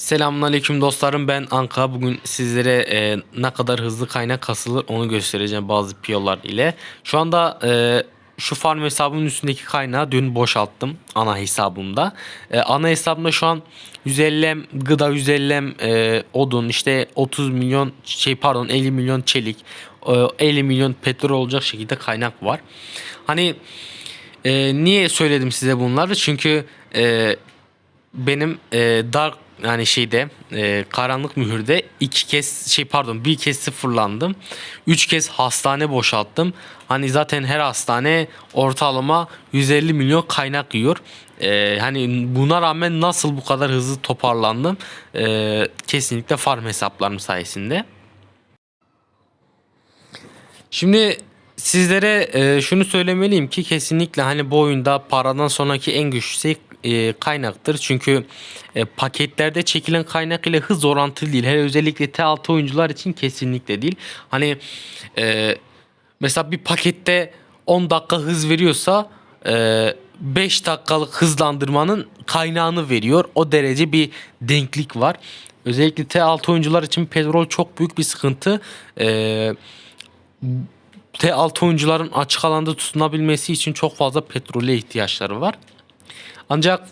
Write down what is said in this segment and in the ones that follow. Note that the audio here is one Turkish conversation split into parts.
Selamünaleyküm dostlarım ben Anka. Bugün sizlere e, ne kadar hızlı kaynak kasılır onu göstereceğim bazı piyolar ile. Şu anda e, şu farm hesabımın üstündeki kaynağı dün boşalttım ana hesabımda. E, ana hesabımda şu an 150 gıda 150 e, odun işte 30 milyon şey pardon 50 milyon çelik e, 50 milyon petrol olacak şekilde kaynak var. Hani e, niye söyledim size bunları? Çünkü e, benim e, dark yani şeyde e, karanlık mühürde iki kez şey pardon bir kez sıfırlandım. Üç kez hastane boşalttım. Hani zaten her hastane ortalama 150 milyon kaynak yiyor. E, hani buna rağmen nasıl bu kadar hızlı toparlandım? E, kesinlikle farm hesaplarım sayesinde. Şimdi sizlere e, şunu söylemeliyim ki kesinlikle hani bu oyunda paradan sonraki en güçlü e, kaynaktır. Çünkü e, paketlerde çekilen kaynak ile hız orantılı değil. Hele özellikle T6 oyuncular için kesinlikle değil. Hani e, mesela bir pakette 10 dakika hız veriyorsa e, 5 dakikalık hızlandırmanın kaynağını veriyor. O derece bir denklik var. Özellikle T6 oyuncular için petrol çok büyük bir sıkıntı. Eee T6 oyuncuların açık alanda tutunabilmesi için çok fazla petrole ihtiyaçları var. Ancak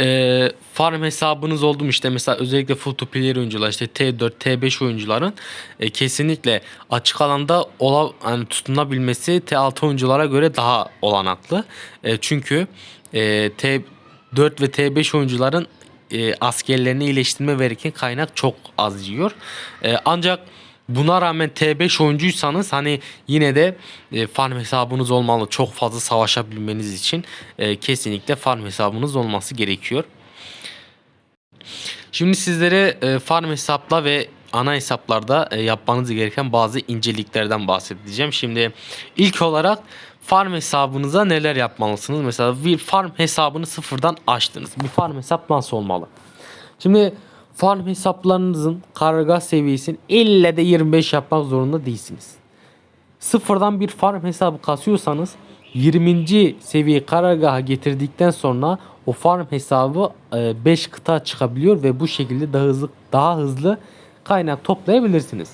e, farm hesabınız oldu mu işte mesela özellikle full to player oyuncular işte T4 T5 oyuncuların e, kesinlikle açık alanda ola, yani tutunabilmesi T6 oyunculara göre daha olanaklı. E, çünkü e, T4 ve T5 oyuncuların e, askerlerini iyileştirme verirken kaynak çok az yiyor. E, ancak Buna rağmen T5 oyuncuysanız hani yine de e, farm hesabınız olmalı. Çok fazla savaşabilmeniz için e, kesinlikle farm hesabınız olması gerekiyor. Şimdi sizlere e, farm hesapla ve ana hesaplarda e, yapmanız gereken bazı inceliklerden bahsedeceğim. Şimdi ilk olarak farm hesabınıza neler yapmalısınız? Mesela bir farm hesabını sıfırdan açtınız. Bir farm hesap nasıl olmalı? Şimdi farm hesaplarınızın karga seviyesini ille de 25 yapmak zorunda değilsiniz. Sıfırdan bir farm hesabı kasıyorsanız 20. seviye karargaha getirdikten sonra o farm hesabı 5 e, kıta çıkabiliyor ve bu şekilde daha hızlı daha hızlı kaynak toplayabilirsiniz.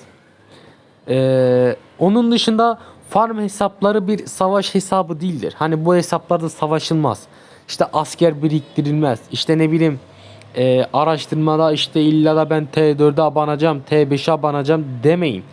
Ee, onun dışında farm hesapları bir savaş hesabı değildir. Hani bu hesaplarda savaşılmaz. İşte asker biriktirilmez. İşte ne bileyim e, araştırmada işte illa da ben T4'e abanacağım, T5'e abanacağım demeyin.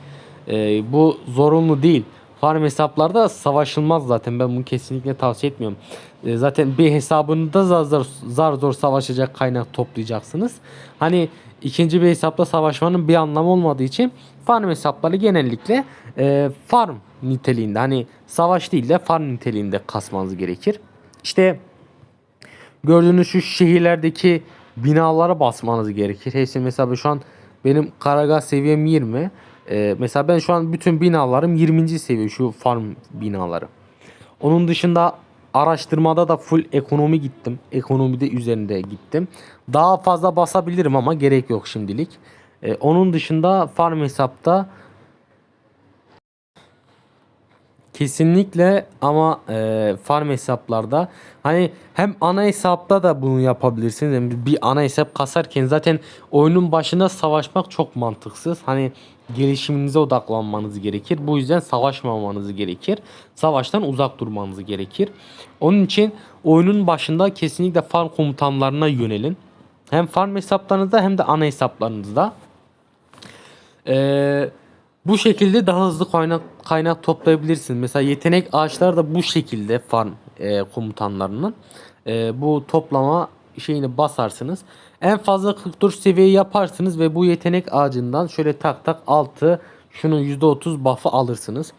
E, bu zorunlu değil. Farm hesaplarda savaşılmaz zaten. Ben bunu kesinlikle tavsiye etmiyorum. E, zaten bir hesabında zar zor, zar zor savaşacak kaynak toplayacaksınız. Hani ikinci bir hesapla savaşmanın bir anlamı olmadığı için farm hesapları genellikle e, farm niteliğinde hani savaş değil de farm niteliğinde kasmanız gerekir. İşte gördüğünüz şu şehirlerdeki binalara basmanız gerekir. Hepsi mesela şu an benim karagaz seviyem 20. Ee, mesela ben şu an bütün binalarım 20. seviye şu farm binaları. Onun dışında araştırmada da full ekonomi gittim. Ekonomide üzerinde gittim. Daha fazla basabilirim ama gerek yok şimdilik. Ee, onun dışında farm hesapta Kesinlikle ama e, farm hesaplarda hani hem ana hesapta da bunu yapabilirsiniz. Yani bir ana hesap kasarken zaten oyunun başında savaşmak çok mantıksız. Hani gelişiminize odaklanmanız gerekir. Bu yüzden savaşmamanız gerekir. Savaştan uzak durmanız gerekir. Onun için oyunun başında kesinlikle farm komutanlarına yönelin. Hem farm hesaplarınızda hem de ana hesaplarınızda. Eee bu şekilde daha hızlı kaynak kaynak toplayabilirsin. Mesela yetenek ağaçları da bu şekilde farm e, komutanlarının e, bu toplama şeyini basarsınız. En fazla 44 seviye yaparsınız ve bu yetenek ağacından şöyle tak tak 6 şunun %30 buff'ı alırsınız.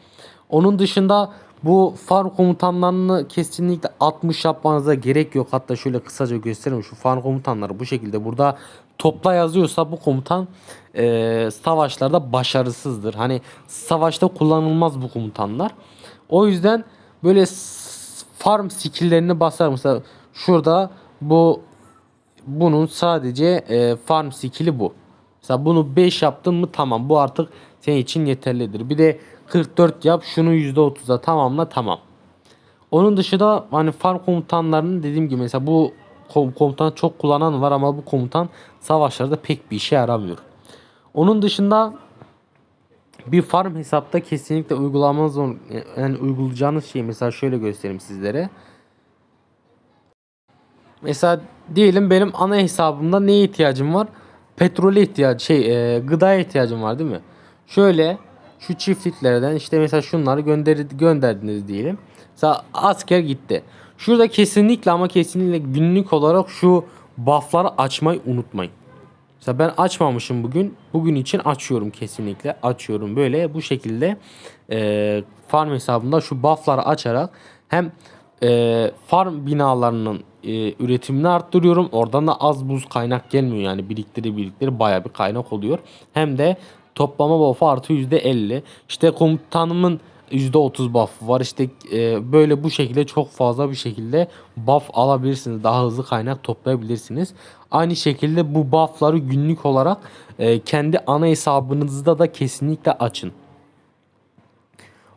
Onun dışında bu farm komutanlarını kesinlikle 60 yapmanıza gerek yok. Hatta şöyle kısaca göstereyim. Şu farm komutanları bu şekilde burada topla yazıyorsa bu komutan e, savaşlarda başarısızdır. Hani savaşta kullanılmaz bu komutanlar. O yüzden böyle farm skill'lerini basar. Mesela şurada bu bunun sadece e, farm skill'i bu. Mesela bunu 5 yaptın mı tamam bu artık senin için yeterlidir. Bir de 44 yap şunu %30'a tamamla tamam. Onun dışında hani farm komutanlarının dediğim gibi mesela bu kom- komutan çok kullanan var ama bu komutan savaşlarda pek bir işe yaramıyor. Onun dışında bir farm hesapta kesinlikle uygulamanız yani uygulayacağınız şey mesela şöyle göstereyim sizlere. Mesela diyelim benim ana hesabımda neye ihtiyacım var? Petrole ihtiyacı şey e, gıdaya ihtiyacım var değil mi? Şöyle şu çiftliklerden işte mesela şunları gönder gönderdiniz diyelim. Mesela asker gitti. Şurada kesinlikle ama kesinlikle günlük olarak şu buff'ları açmayı unutmayın. Mesela ben açmamışım bugün. Bugün için açıyorum kesinlikle. Açıyorum böyle bu şekilde e, farm hesabımda şu buff'ları açarak hem e, farm binalarının e, üretimini arttırıyorum. Oradan da az buz kaynak gelmiyor yani biriktiri biriktiri baya bir kaynak oluyor. Hem de toplama buff'ı artı %50. İşte komutanımın %30 buff var. İşte e, böyle bu şekilde çok fazla bir şekilde buff alabilirsiniz. Daha hızlı kaynak toplayabilirsiniz. Aynı şekilde bu buff'ları günlük olarak e, kendi ana hesabınızda da kesinlikle açın.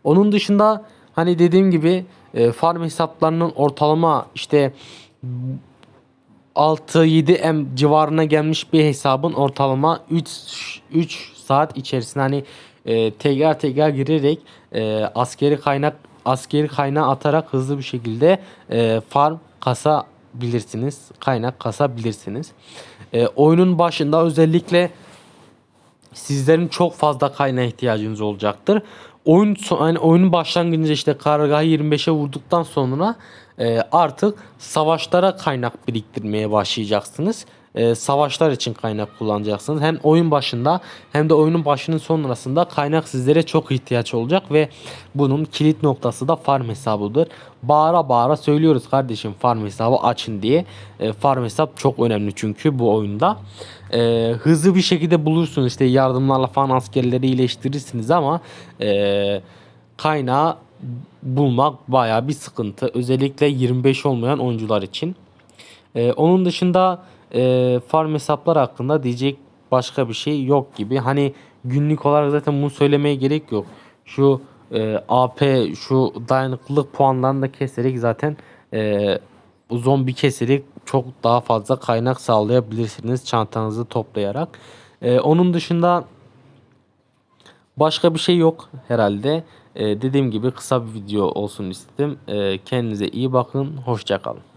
Onun dışında hani dediğim gibi e, farm hesaplarının ortalama işte 6-7 M civarına gelmiş bir hesabın ortalama 3 3 saat içerisinde hani e, tekrar tekrar girerek e, askeri kaynak askeri kaynağı atarak hızlı bir şekilde e, farm kasabilirsiniz. Kaynak kasabilirsiniz. E, oyunun başında özellikle sizlerin çok fazla kaynağa ihtiyacınız olacaktır. Oyun hani oyunun başlangıcında işte karargahı 25'e vurduktan sonra e, artık savaşlara kaynak biriktirmeye başlayacaksınız. E, savaşlar için kaynak kullanacaksınız. Hem oyun başında hem de oyunun başının sonrasında kaynak sizlere çok ihtiyaç olacak ve bunun kilit noktası da farm hesabıdır. Bağıra bağıra söylüyoruz kardeşim farm hesabı açın diye. E, farm hesap çok önemli çünkü bu oyunda. E, hızlı bir şekilde bulursunuz işte yardımlarla falan askerleri iyileştirirsiniz ama e, kaynağı bulmak baya bir sıkıntı. Özellikle 25 olmayan oyuncular için. Ee, onun dışında e, farm hesaplar hakkında diyecek başka bir şey yok gibi. Hani günlük olarak zaten bunu söylemeye gerek yok. Şu e, AP şu dayanıklılık puanlarını da keserek zaten e, zombi keserek çok daha fazla kaynak sağlayabilirsiniz çantanızı toplayarak. E, onun dışında Başka bir şey yok herhalde. Ee, dediğim gibi kısa bir video olsun istedim. Ee, kendinize iyi bakın. Hoşçakalın.